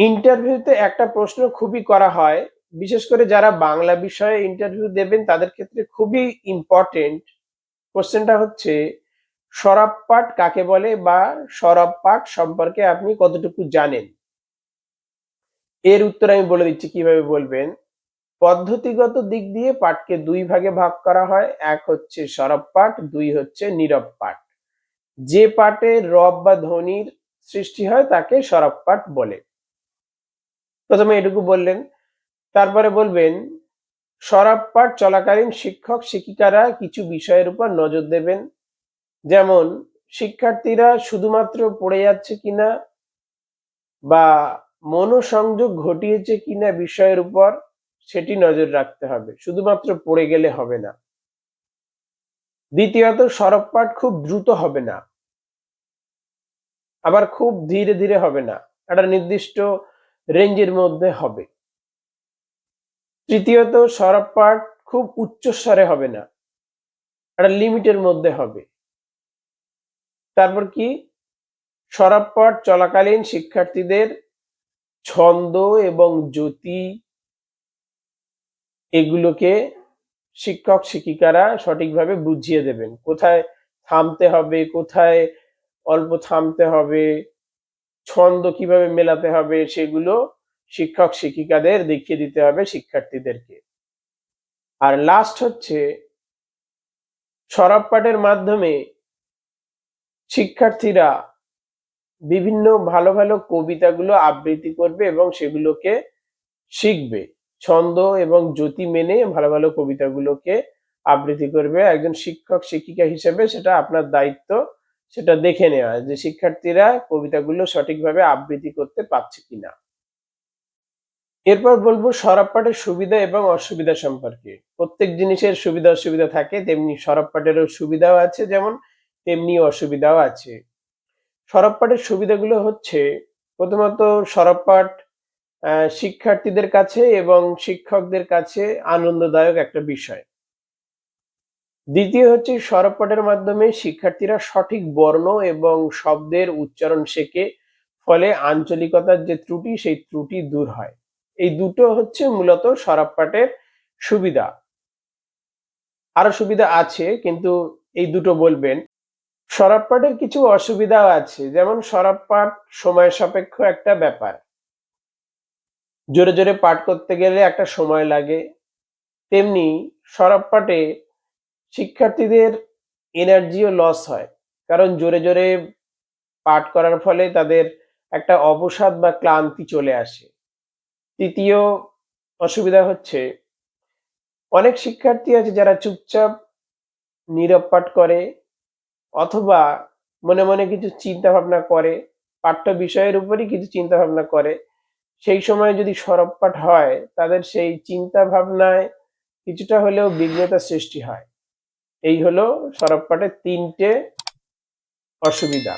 ইন্টারভিউতে একটা প্রশ্ন খুবই করা হয়। বিশেষ করে যারা বাংলা বিষয়ে ইন্টারভিউ দেবেন, তাদের ক্ষেত্রে খুবই ইম্পর্টেন্ট কোশ্চেনটা হচ্ছে, সরব পাঠ কাকে বলে বা সরব পাঠ সম্পর্কে আপনি কতটুকু জানেন? এর উত্তর আমি বলে দিচ্ছি কীভাবে বলবেন। পদ্ধতিগত দিক দিয়ে পাঠকে দুই ভাগে ভাগ করা হয়। এক হচ্ছে সরব পাঠ, দুই হচ্ছে নীরব পাঠ। যে পাঠে রব বা ধ্বনির সৃষ্টি হয়, তাকে সরব পাঠ বলে। প্রথমে এটুকু বললেন, তারপরে বলবেন, সরব পাঠ চলাকালীন শিক্ষক শিক্ষিকারা কিছু বিষয়ের উপর নজর দেবেন। যেমন, শিক্ষার্থীরা শুধুমাত্র পড়ে যাচ্ছে কিনা বা মনোসংযোগ ঘটিয়েছে কিনা বিষয়ের উপর সেটি নজর রাখতে হবে, শুধুমাত্র পড়ে গেলে হবে না। দ্বিতীয়ত, সরব পাঠ খুব দ্রুত হবে না, আবার খুব ধীরে ধীরে হবে না। একটা নির্দিষ্ট রেঞ্জের মধ্যে হবে। তৃতীয়ত, সরব পাঠ খুব উচ্চস্বরে হবে না, একটা লিমিটের মধ্যে হবে। তারপর কি? সরব পাঠ চলাকালীন শিক্ষার্থীদের ছন্দ এবং জ্যোতি এগুলোকে শিক্ষক শিক্ষিকারা সঠিকভাবে বুঝিয়ে দেবেন। কোথায় থামতে হবে, কোথায় অল্প থামতে হবে ছন্দ কীভাবে মেলাতে হবে সেগুলো শিক্ষক শিক্ষিকাদের দেখিয়ে দিতে হবে শিক্ষার্থীদেরকে। আর লাস্ট হচ্ছে, সরব পাঠের মাধ্যমে শিক্ষার্থীরা বিভিন্ন ভালো ভালো কবিতাগুলো আবৃত্তি করবে এবং সেগুলোকে শিখবে। ছন্দ এবং জ্যোতি মেনে ভালো ভালো কবিতাগুলোকে আবৃত্তি করবে। একজন শিক্ষক শিক্ষিকা হিসেবে সেটা আপনার দায়িত্ব সেটা দেখে নেওয়া যে শিক্ষার্থীরা কবিতাগুলো সঠিকভাবে আবৃত্তি করতে পারছে কিনা। এরপর বলব সরব পাঠের সুবিধা এবং অসুবিধা সম্পর্কে। প্রত্যেক জিনিসের সুবিধা অসুবিধা থাকে, তেমনি সরব পাঠেরও সুবিধাও আছে, যেমন তেমনি অসুবিধাও আছে। সরব পাঠের সুবিধাগুলো হচ্ছে, প্রথমত সরব পাঠ শিক্ষার্থীদের কাছে এবং শিক্ষকদের কাছে আনন্দদায়ক একটা বিষয়। দ্বিতীয় হচ্ছে সরব মাধ্যমে শিক্ষার্থীরা সঠিক বর্ণ এবং শব্দের উচ্চারণ শেখে, ফলে আঞ্চলিকতার যে ত্রুটি, সেই ত্রুটি দূর হয়। এই দুটো হচ্ছে মূলত সরবপাটের সুবিধা। আরও সুবিধা আছে, কিন্তু এই দুটো বলবেন। সরব পাঠের কিছু অসুবিধাও আছে, যেমন সরব পাঠ সময় সাপেক্ষ একটা ব্যাপার। জোরে জোরে পাঠ করতে গেলে একটা সময় লাগে। তেমনি সরব পাঠে শিক্ষার্থীদের এনার্জিও লস হয়। কারণ জোরে জোরে পাঠ করার ফলে তাদের একটা অবসাদ বা ক্লান্তি চলে আসে। তৃতীয় অসুবিধা হচ্ছে, অনেক শিক্ষার্থী আছে যারা চুপচাপ, নীরব পাঠ করে অথবা মনে মনে কিছু চিন্তা ভাবনা করে, পাঠ্য বিষয়ের উপরই কিছু চিন্তা ভাবনা করে। সেই সময় যদি সরব পাঠ হয়, তাদের সেই চিন্তা ভাবনায় কিছুটা হলেও বিঘ্নতার সৃষ্টি হয়। এই হলো সরব পাঠের তিনটে অসুবিধা।